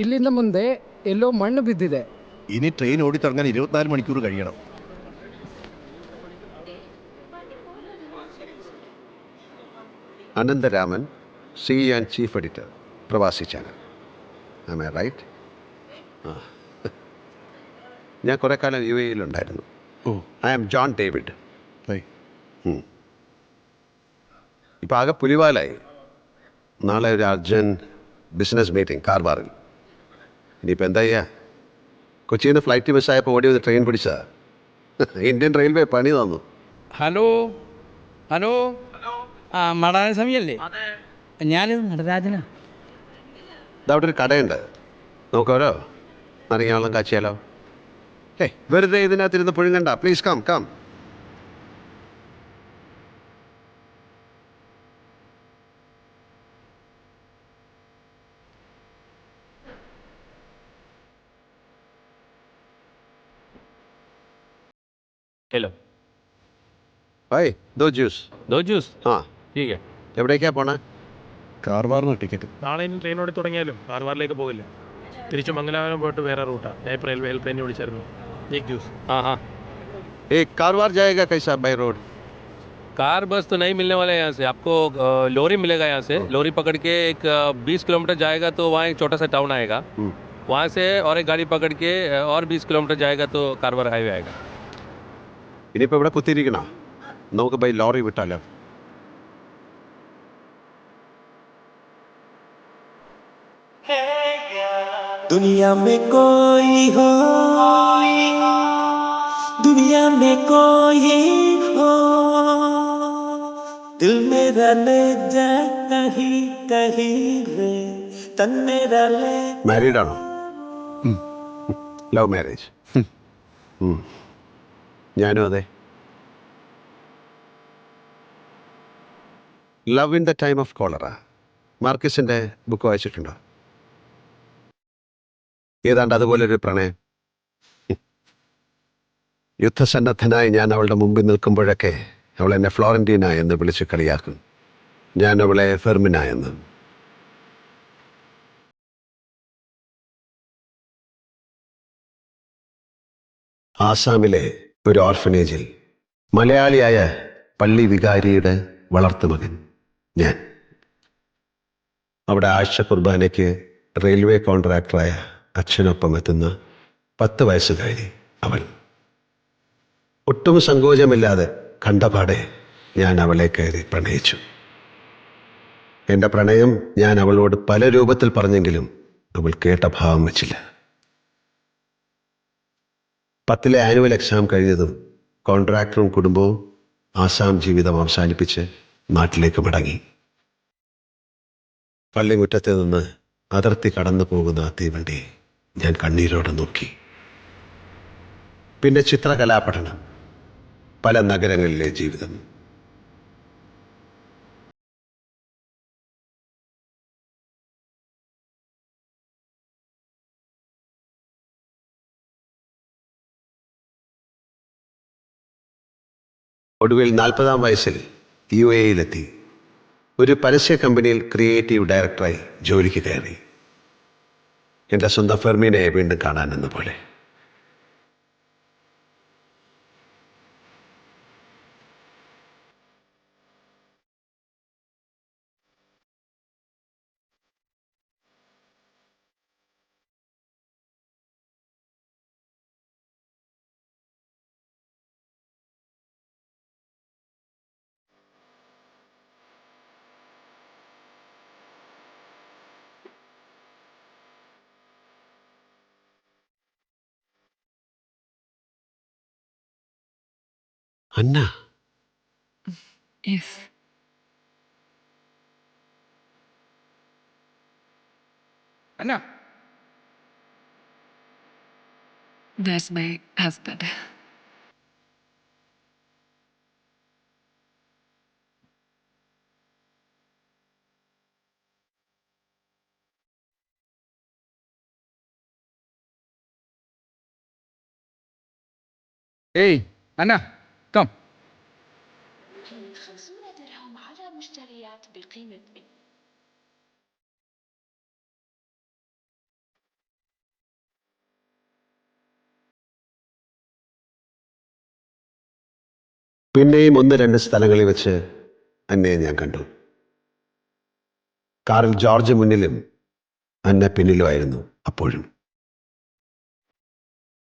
ಇಲ್ಲಿಂದ ಮುಂದೆ എല്ലോ മണ്ണ് ബിദ്ദിതെ ഇനി ട്രെയിൻ ഓടിത്തുടങ്ങാൻ ഇരുപത്തിനാല് മണിക്കൂർ കഴിയണം. Anantharaman C and chief editor Pravasi channel. ആമേ റൈറ്റ് ഞാൻ കുറേ കാലം യു എയിലുണ്ടായിരുന്നു ഐ ആം ജോൺ ഡേവിഡ് ഇപ്പം ആകെ പുലിവാലായി. നാളെ ഒരു അർജന്റ് ബിസിനസ് മീറ്റിംഗ് കാർവാറിൽ ഇനിയിപ്പോൾ എന്താ ചെയ്യുക കൊച്ചിയിൽ നിന്ന് ഫ്ലൈറ്റ് മിസ്സായപ്പോൾ ഓടി വന്ന് ട്രെയിൻ പിടിച്ചാ? ഇന്ത്യൻ റെയിൽവേ പണി തന്നു. ഹലോ? ഹലോ? ആ മടാന സമയല്ലേ? ഞാൻ നടരാജനാ. അവിടെ ഒരു കടയുണ്ട്. നോക്കാമല്ലോ നറിയാളം കാച്ചിയാലോ? ഏയ് വെറുതെ ഇതിനകത്തിരുന്ന് പുഴുങ്ങണ്ട. Please come come hello high though juice दो जूस ആ ठीक है എവിടേക്കാ പോണേ കാർവാറിന് ടിക്കറ്റ് നാളെ ഇനി ട്രെയിൻ ഓടി തുടങ്ങിയാലും കാർവാറിലേക്ക് പോകില്ല തിരിച്ചു മംഗലാപുരം പോയിട്ട് വേറെ റൂട്ടാണ് ഞാൻ ഇപ്പോൾ റെയിൽവേ ഹെൽപ്പ് ലൈനിൽ വിളിച്ചായിരുന്നു एक जूस हाँ हाँ ഏ Karwar ജായേഗാ കൈസാ by road car bus तो नहीं मिलने वाला है यहाँ से आपको अ, लोरी मिलेगा यहाँ से लोरी पकड़ के एक बीस किलोमीटर जाएगा तो वहाँ एक छोटा सा टाउन आएगा वहाँ से और एक गाड़ी पकड़ के अ, और बीस किलोमीटर जाएगा तो कारवार हाईवे आएगा ഇനിയിപ്പോൾ ഇവിടെ കുത്തിയിരിക്കണോ നമുക്ക് ബൈ ലോറി വിട്ടാലോ दुनिया में कोई हो दुनिया में कोई हो दिल मेरा ले जा कहीं कहीं रे तन मेरा ले മാരീഡ് ആണോ ലവ് മാരേജ് ഞാനും അതെ. Love in the time of cholera മാർക്കിസിന്റെ book വായിച്ചിട്ടുണ്ടോ? ഏതാണ്ട് അതുപോലൊരു പ്രണയം. യുദ്ധസന്നദ്ധനായി ഞാൻ അവളുടെ മുമ്പിൽ നിൽക്കുമ്പോഴൊക്കെ അവൾ എന്നെ ഫ്ലോറന്റീന എന്ന് വിളിച്ച് കളിയാക്കും. ഞാൻ അവളെ ഫെർമിന എന്ന്. ആസാമിലെ ഒരു ഓർഫനേജിൽ മലയാളിയായ പള്ളി വികാരിയുടെ വളർത്തുമകൻ ഞാൻ. അവിടെ ആഴ്ച കുർബാനയ്ക്ക് റെയിൽവേ കോൺട്രാക്ടറായ അച്ഛനൊപ്പം എത്തുന്ന പത്ത് വയസ്സുകാരി അവൾ. ഒട്ടും സങ്കോചമില്ലാതെ കണ്ടപാടെ ഞാൻ അവളെ കയറി പ്രണയിച്ചു. എന്റെ പ്രണയം ഞാൻ അവളോട് പല രൂപത്തിൽ പറഞ്ഞെങ്കിലും അവൾ കേട്ട ഭാവം വെച്ചില്ല. പത്തിലെ ആനുവൽ എക്സാം കഴിഞ്ഞതും കോൺട്രാക്ടറും കുടുംബവും ആസാം ജീവിതം അവസാനിപ്പിച്ച് നാട്ടിലേക്ക് മടങ്ങി. പള്ളിമുറ്റത്ത് നിന്ന് അതിർത്തി കടന്നു പോകുന്ന തീവണ്ടി ഞാൻ കണ്ണീരോടെ നോക്കി. പിന്നെ ചിത്രകലാപഠനം പല നഗരങ്ങളിലെ ജീവിതം. ഒടുവിൽ നാൽപ്പതാം വയസ്സിൽ യു എയിലെത്തി ഒരു പരസ്യ കമ്പനിയിൽ ക്രിയേറ്റീവ് ഡയറക്ടറായി ജോലിക്ക് കയറി. എന്റെ സ്വന്തം ഫെർമീനെ വീണ്ടും കാണാനെന്ന പോലെ Anna. If. Anna. There's my husband. Hey, Anna. تم من درهم على مشتريات بقيمة പിന്നെയും ഒന്ന് രണ്ട് സ്ഥലങ്ങളിൽ വെച്ച് അന്നയെ ഞാൻ കണ്ടു. കാറിൽ ജോർജ് മുന്നിലും അന്ന പിന്നിലുമായിരുന്നു അപ്പോഴും.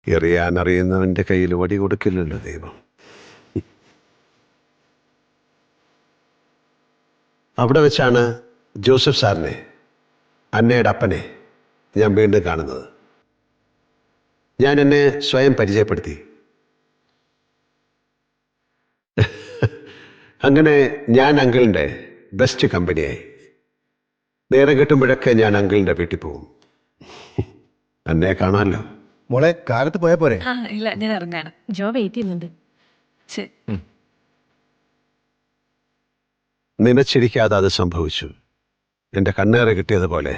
എറിയാൻ അറിയുന്നവന്റെ കയ്യിൽ വടി കൊടുക്കില്ലല്ലോ ദൈവം. അവിടെ വെച്ചാണ് ജോസഫ് സാറിനെ അന്നയുടെ അപ്പനെ ഞാൻ വീണ്ടും കാണുന്നത്. ഞാൻ എന്നെ സ്വയം പരിചയപ്പെടുത്തി. അങ്ങനെ ഞാൻ അങ്കിളിന്റെ ബെസ്റ്റ് കമ്പനിയായി. നേരം കിട്ടുമ്പോഴൊക്കെ ഞാൻ അങ്കിളിന്റെ വീട്ടിൽ പോകും. അന്നെ കാണാമല്ലോ. മോളെ കാലത്ത് പോയാൽ പോരെ? ആ ഇല്ല ഞാൻ ഇറങ്ങാണ്. ജോ വെയിറ്റ് ചെയ്യുന്നുണ്ട്. ശരി നനച്ചിരിക്കാതെ അത് സംഭവിച്ചു. എന്റെ കണ്ണേറെ കിട്ടിയതുപോലെ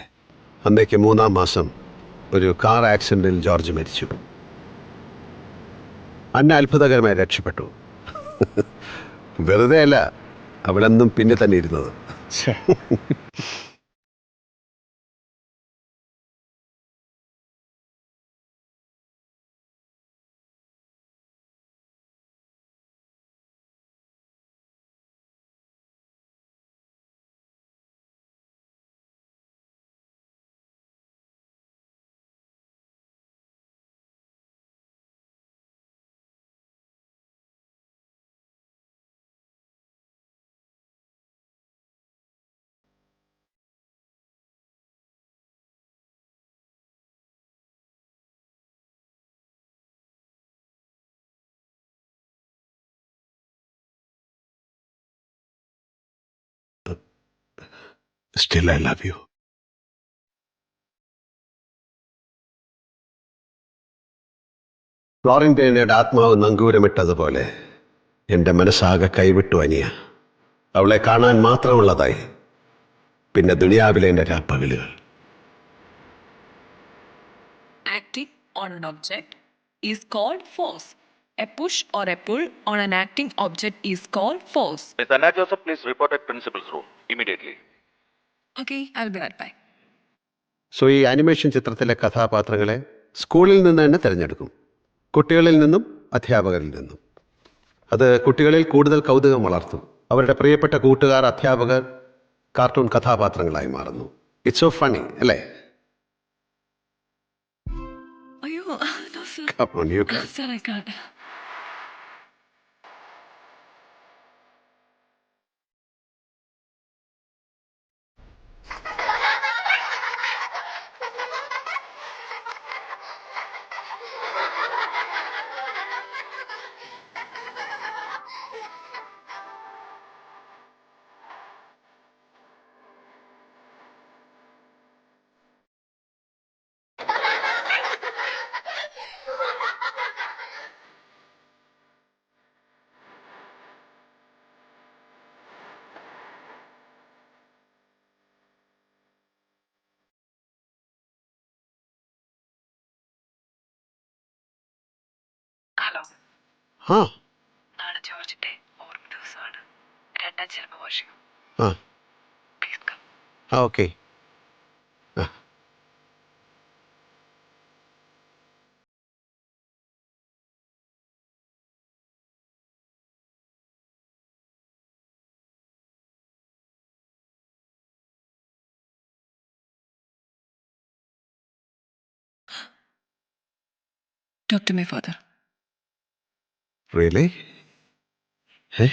അന്നേക്ക് മൂന്നാം മാസം ഒരു കാർ ആക്സിഡന്റിൽ ജോർജ് മരിച്ചു. അന്ന അത്ഭുതകരമായി രക്ഷപ്പെട്ടു. വെറുതെ അല്ല അവളെന്നും പിന്നെ തന്നെ ഇരുന്നത്. Still I love you. ഫ്ലോറിന്റൈനയുടെ ആത്മാവ് നങ്കൂരമിട്ടതുപോലെ എന്റെ മനസ്സാകെ കൈവിട്ടു അനിയ അവളെ കാണാൻ മാത്രമുള്ളതായി പിന്നെ ദുനിയാവിലെ എന്റെ രാപ്പകലുകൾ Acting on an object is called force. A push or a pull on an acting object is called force. Miss Anna Joseph, please report at principal's room immediately. So ഈ ആനിമേഷൻ ചിത്രത്തിലെ കഥാപാത്രങ്ങളെ സ്കൂളിൽ നിന്ന് തന്നെ തിരഞ്ഞെടുക്കും. കുട്ടികളിൽ നിന്നും അധ്യാപകരിൽ നിന്നും. അത് കുട്ടികളിൽ കൂടുതൽ കൗതുകം വളർത്തും. അവരുടെ പ്രിയപ്പെട്ട കൂട്ടുകാർ അധ്യാപകർ കാർട്ടൂൺ കഥാപാത്രങ്ങളായി മാറുന്നു. ഇറ്റ്സ് സോ ഫണി അല്ലേ? അയ്യോ സർ. Come ഐ ഹലോ നാളെ ജോർജിന്റെ ഓർമ്മ ദിവസമാണ്. രണ്ടാം ജന്മവാർഷികം ആ. Please come okay. Talk to me further. Really? Huh?